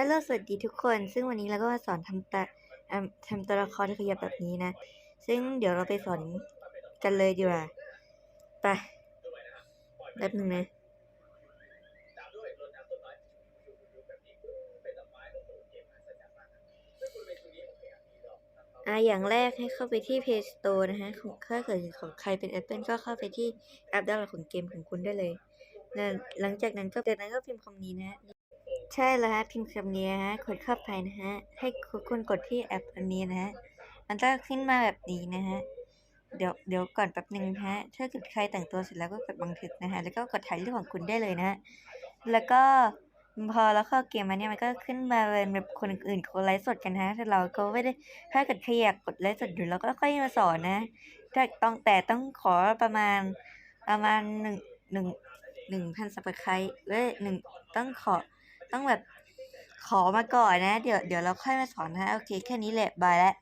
ฮัลโหลสวัสดีทุกคน ซึ่งวันนี้เราก็มาสอนทำตาเอิ่มทำตัวละครที่ขยับแบบนี้นะ ซึ่งเดี๋ยวเราไปสอนกันเลยดีกว่า ไปแป๊บนึงนะอ่าอย่างแรกให้เข้าไปที่ Play Store นะฮะของถ้าเกิดของใครเป็น Apple ก็เข้าไปที่แอปดาวน์โหลดของเกมของคุณได้เลยแล้วหลังจากนั้นก็จากนั้นก็พิมพ์คำนี้นะ ใช่แล้วฮะ พิมพ์คำนี้ฮะกดเข้าไปนะฮะ ให้คุณกดที่แอปอันนี้นะฮะ มันจะขึ้นมาแบบนี้นะฮะ เดี๋ยวเดี๋ยวก่อนแป๊บหนึ่งฮะ ถ้าเกิดใครแต่งตัวเสร็จแล้วก็กดบันทึกนะฮะ แล้วก็กดถ่ายรูปของคุณได้เลยนะฮะ แล้วก็พอเราเข้าเกมมาเนี่ยมันก็ขึ้นมาเป็นแบบคนอื่นๆเขาไลฟ์สดกันฮะแต่เราก็ไม่ได้ถ้าเกิดใครอยากกดไลฟ์สดอยู่เราก็ค่อยมาสอนนะถ้าต้องแต่ต้องขอประมาณประมาณหนึ่งหนึ่งหนึ่งพันสับสไครต์เว้ยหนึ่งต้องขอ ต้องแบบขอมาก่อนนะ เดี๋ยวเดี๋ยวเราค่อยมาสอนนะ โอเค แค่นี้แหละบายแล้ว